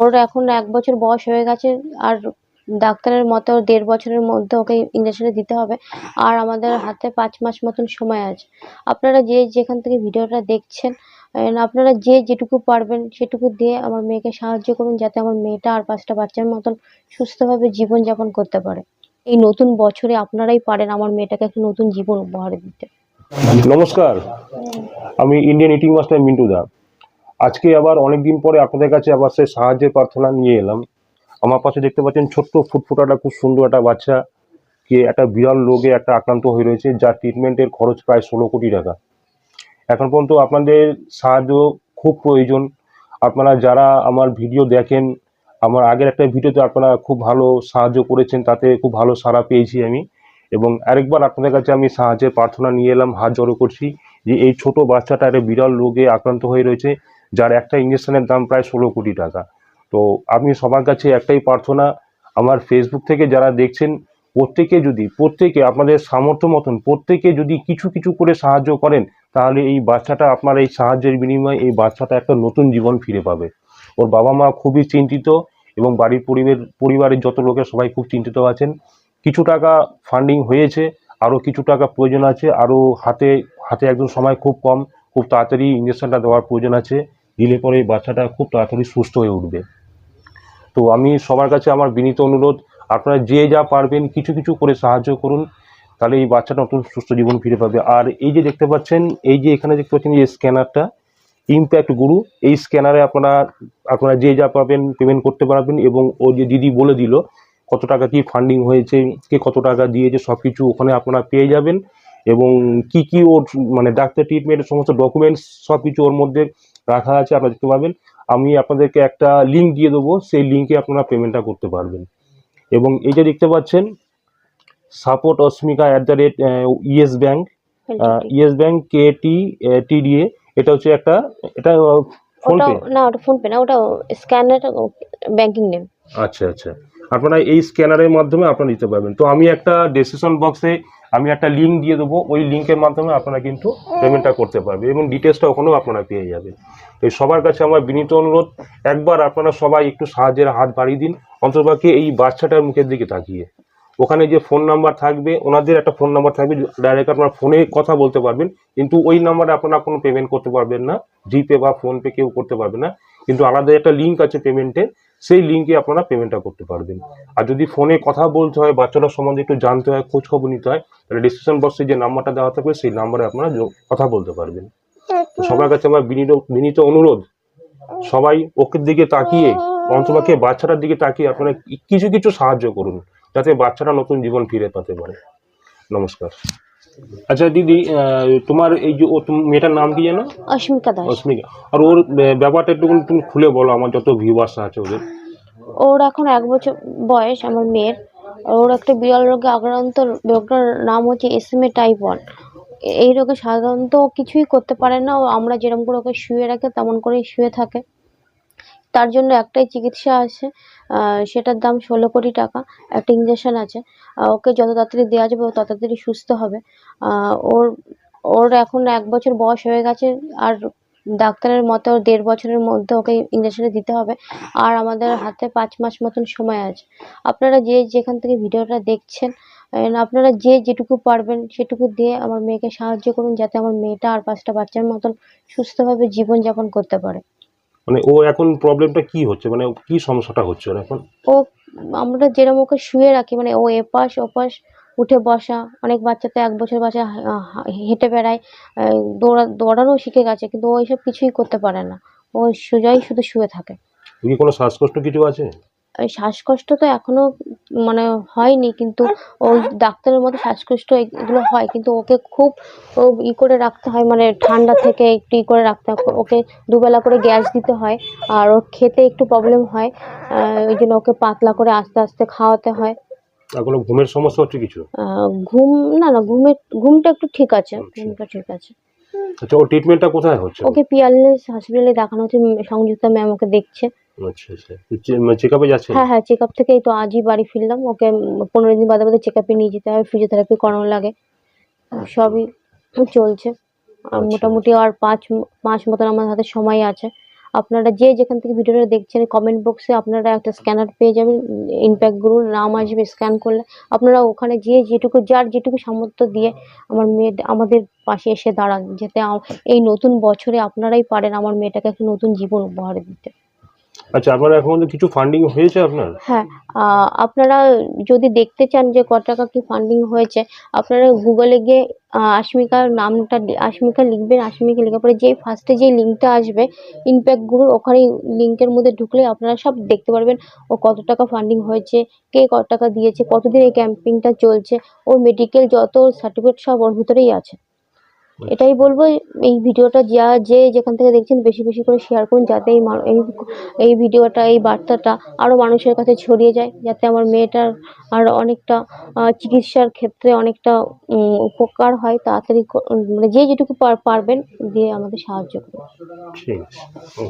ওর এখন এক বছর বয়স হয়ে গেছে, আর ডাক্তারের মতে ওর দেড় বছরের মধ্যে ওকে ইঞ্জেকশনটা দিতে হবে, আর আমাদের হাতে পাঁচ মাস মতন সময় আছে। আপনারা যে যেখান থেকে ভিডিওটা দেখছেন আপনারা যে যেটুকু পারবেন সেটুকু দিয়ে আমার মেয়েকে সাহায্য করুন, যাতে আমার মেয়েটা আর পাঁচটা বাচ্চার মতন সুস্থভাবে জীবনযাপন করতে পারে। এই নতুন বছরে আপনারাই পারেন আমার মেয়েটাকে একটা নতুন জীবন উপহার দিতে। নমস্কার। আমি Indian eating master Mintu da. আজকে আবার অনেক দিন পরে আপনাদের কাছে আবার সেই সাহায্যের প্রার্থনা নিয়ে এলাম। আমার পাশে দেখতে পাচ্ছেন ছোট্ট ফুটফুটাটা খুব সুন্দর একটা বাচ্চা, কে একটা বিরল রোগে একটা আক্রান্ত হয়ে রয়েছে, যার ট্রিটমেন্টের খরচ প্রায় ষোলো কোটি টাকা। এখন পর্যন্ত আপনাদের সাহায্য খুব প্রয়োজন। আপনারা যারা আমার ভিডিও দেখেন, আমার আগের একটা ভিডিওতে আপনারা খুব ভালো সাহায্য করেছেন, তাতে খুব ভালো সাড়া পেয়েছি আমি। এবং আরেকবার আপনাদের কাছে আমি সাহায্যের প্রার্থনা নিয়ে এলাম, হাত জড়ো করছি যে এই ছোট বাচ্চাটা একটা বিরল রোগে আক্রান্ত হয়ে রয়েছে যার একটা ইঞ্জেকশনের দাম প্রায় ষোলো কোটি টাকা। তো আমি সবার কাছে একটাই প্রার্থনা, আমার ফেসবুক থেকে যারা দেখছেন, প্রত্যেকে যদি, প্রত্যেকে আপনাদের সামর্থ্য মতন, প্রত্যেকে যদি কিছু কিছু করে সাহায্য করেন, তাহলে এই বাচ্চাটা আপনার এই সাহায্যের বিনিময়ে এই বাচ্চাটা একটা নতুন জীবন ফিরে পাবে। ওর বাবা মা খুবই চিন্তিত এবং বাড়ির পরিবার, পরিবারের যত লোকের সবাই খুব চিন্তিত আছেন। কিছু টাকা ফান্ডিং হয়েছে, আরও কিছু টাকা প্রয়োজন আছে, আরও হাতে হাতে একদম সময় খুব কম, খুব তাড়াতাড়ি ইঞ্জেকশনটা দেওয়ার প্রয়োজন আছে। দিলে পরে বাচ্চাটা খুব তাড়াতাড়ি সুস্থ হয়ে উঠবে। তো আমি সবার কাছে আমার বিনীত অনুরোধ, আপনারা যে যা পারবেন কিছু কিছু করে সাহায্য করুন, তাহলে এই বাচ্চাটা নতুন সুস্থ জীবন ফিরে পাবে। আর এই যে দেখতে পাচ্ছেন, এই যে এখানে দেখতে পাচ্ছেন এই স্ক্যানারটা ইম্প্যাক্ট গুরু এই স্ক্যানারে আপনারা আপনারা যে যা পাবেন পেমেন্ট করতে পারবেন এবং ও যে দিদি বলে দিল, কত টাকা কি ফান্ডিং হয়েছে, কে কত টাকা দিয়েছে সব কিছু ওখানে আপনারা পেয়ে যাবেন এবং কি কি ওর মানে ডাক্তার ট্রিটমেন্টের সমস্ত ডকুমেন্টস সব কিছু ওর মধ্যে রাখা আছে আপনারা দেখতে পাবেন। আমি আপনাদেরকে একটা লিঙ্ক দিয়ে দেবো সেই লিঙ্কে আপনারা পেমেন্টটা করতে পারবেন। এবং এই যে দেখতে পাচ্ছেন support Asmika at the rate yes bank yes bank কে টি টিডিএ এটা হচ্ছে একটা এটা ফোনপে না ওটা ফোনপে না ওটা স্ক্যানার ব্যাংকিং নেম আচ্ছা আচ্ছা। আপনারা এই স্ক্যানারের মাধ্যমে আপনারা নিতে পারবেন। তো আমি একটা ডেসক্রিপশন বক্সে আমি একটা লিঙ্ক দিয়ে দেবো, ওই লিঙ্কের মাধ্যমে আপনারা কিন্তু পেমেন্টটা করতে পারবে এবং ডিটেলসটা ওখানেও আপনারা পেয়ে যাবেন। তো সবার কাছে আমার বিনীত অনুরোধ, একবার আপনারা সবাই একটু সাহায্যের হাত বাড়িয়ে দিন অন্তর্বাকে এই বাচ্চাটার মুখের দিকে তাকিয়ে। ওখানে যে ফোন নাম্বার থাকবে, ওনাদের একটা ফোন নাম্বার থাকবে ডাইরেক্ট আপনার ফোনে কথা বলতে পারবেন, কিন্তু ওই নাম্বারে আপনারা কোনো পেমেন্ট করতে পারবেন না। জিপে বা ফোনপে কেউ করতে পারবে না। কিন্তু আলাদা একটা লিঙ্ক আছে পেমেন্টের সেই লিঙ্কে আপনারা পেমেন্টটা করতে পারবেন। আর যদি ফোনে কথা বলতে হয় বাচ্চাটার সম্বন্ধে একটু জানতে হয় খোঁজ খবর নিতে হয় তাহলে ডিসক্রিপশন বক্সে যে নাম্বারটা দেওয়া থাকবে সেই নাম্বারে আপনারা কথা বলতে পারবেন। সবার কাছে আমার বিনীত বিনীত অনুরোধ সবাই ওকে দিকে তাকিয়ে অন্তমাকে বাচ্চাটার দিকে তাকিয়ে আপনারা কিছু কিছু সাহায্য করুন যাতে বাচ্চাটা নতুন জীবন ফিরে পেতে পারে। নমস্কার। আচ্ছা দিদি তোমার এই যে ও মেয়েটার নাম কি জানো অস্মিকা দাস। অস্মিকা আর ওর ব্যাপারটা একটু তুমি খুলে বলো আমার যত ভিউয়ার্স আছে ওদের। ওর এখন এক বছর বয়স আমার মেয়ের। ওর একটা বিরল রোগে আক্রান্ত রোগটার নাম হচ্ছে এস এসএমএ টাইপ ওয়ান। এই রোগে সাধারণত কিছুই করতে পারে না ও আমরা যেরকম করে ওকে শুয়ে রাখে তেমন করেই শুয়ে থাকে। তার জন্য একটাই চিকিৎসা আছে সেটার দাম ষোলো কোটি টাকা, একটা ইঞ্জেকশন আছে। ওকে যত তাড়াতাড়ি দেওয়া যাবে, ও তত তাড়াতাড়ি সুস্থ হবে। ওর ওর এখন এক বছর বয়স হয়ে গেছে, আর ডাক্তারের মতে দেড় বছরের মধ্যে ওকে ইঞ্জেকশনটা দিতে হবে। আর আমাদের হাতে পাঁচ মাস মতন সময় আছে। আপনারা যে যেখান থেকে ভিডিওটা দেখছেন আপনারা যে যেটুকু পারবেন সেটুকু দিয়ে আমার মেয়েকে সাহায্য করুন, যাতে আমার মেয়েটা আর পাঁচটা বাচ্চার মতন সুস্থভাবে জীবনযাপন করতে পারে। মানে ও এখন প্রবলেমটা কি হচ্ছে? মানে কি সমস্যাটা হচ্ছে ওর এখন? ও আমরা যেরকম ওকে শুয়ে রাখি মানে ও এপাশ ওপাশ উঠে বসা অনেক বাচ্চা তো এক বছর বাচ্চা হেঁটে বেড়ায় দৌড়া দৌড়ানো শিখে গেছে কিন্তু ও এইসব কিছুই করতে পারে না। ও সোজাই শুধু শুয়ে থাকে। কি কোনো শ্বাসকষ্ট কিছু আছে? শ্বাসকষ্ট তো এখনও মানে হয়নি কিন্তু ওই ডাক্তারের মতো শ্বাসকষ্ট এগুলো হয় কিন্তু ওকে খুব ও ই করে রাখতে হয় মানে ঠান্ডা থেকে একটু ই করে রাখতে হয় ওকে দুবেলা করে গ্যাস দিতে হয় আর ওর খেতে একটু প্রবলেম হয় আহ, ওই জন্য ওকে পাতলা করে আস্তে আস্তে খাওয়াতে হয়। ঘুমের সমস্যা হচ্ছে কিছু? আহ, ঘুম না না ঘুমের ঘুমটা একটু ঠিক আছে ঘুমটা ঠিক আছে। আচ্ছা ও ট্রিটমেন্টটা কোথায় হচ্ছে? ওকে পিয়ারলেস হসপিটালে দেখানো হচ্ছে সংযুক্তা ম্যাম ওকে দেখছে। আচ্ছা আচ্ছা। চেক আপে যাচ্ছে? হ্যাঁ হ্যাঁ চেক আপ থেকে তো আজই বাড়ি ফিরলাম। ওকে পনেরো দিন বাদে বাদে চেক আপে নিয়ে যেতে হয় ফিজিওথেরাপি করানো লাগে। সবই চলছে। আর আচ্ছা। মোটামুটি আর পাঁচ মাস মতন আমার হাতে সময় আছে। আপনারা যে যেখান থেকে ভিডিওটা দেখছেন কমেন্ট বক্সে আপনারা একটা স্ক্যানার পেয়ে যাবেন। ইম্প্যাক্টগুলোর নাম আসবে স্ক্যান করলে। আপনারা ওখানে যেয়ে যেটুকু, যার যেটুকু সামর্থ্য দিয়ে আমার মেয়ে, আমাদের পাশে এসে দাঁড়ান, যাতে এই নতুন বছরে আপনারাই পারেন আমার মেয়েটাকে একটা নতুন জীবন উপহার দিতে। আচ্ছা আপনার এখন কিছু ফান্ডিং হয়েছে আপনার? হ্যাঁ আপনারা যদি দেখতে চান যে কত টাকা কি ফান্ডিং হয়েছে, আপনারা গুগলে গিয়ে আশমিকার নামটা আশমিকা লিখবেন। আশমিকা লেখার পরে যেই ফার্স্টে যে লিঙ্কটা আসবে ইম্প্যাক্ট গ্রুপ ওখানে লিঙ্কের মধ্যে ঢুকলে আপনারা সব দেখতে পারবেন, ও কত টাকা ফান্ডিং হয়েছে, কে কত টাকা দিয়েছে, কতদিন এই ক্যাম্পিংটা চলছে ওর মেডিকেল যত সার্টিফিকেট সব ওর ভিতরেই আছে। এটাই বলব এই ভিডিওটা যা যে যেখান থেকে দেখছেন বেশি বেশি করে শেয়ার করুন যাতে এই এই ভিডিওটা এই বার্তাটা আরও মানুষের কাছে ছড়িয়ে যায় যাতে আমার মেয়েটার আর অনেকটা চিকিৎসার ক্ষেত্রে অনেকটা উপকার হয় তাড়াতাড়ি মানে যে যেটুকু পার- পারবেন দিয়ে আমাদের সাহায্য করুন। ঠিক আছে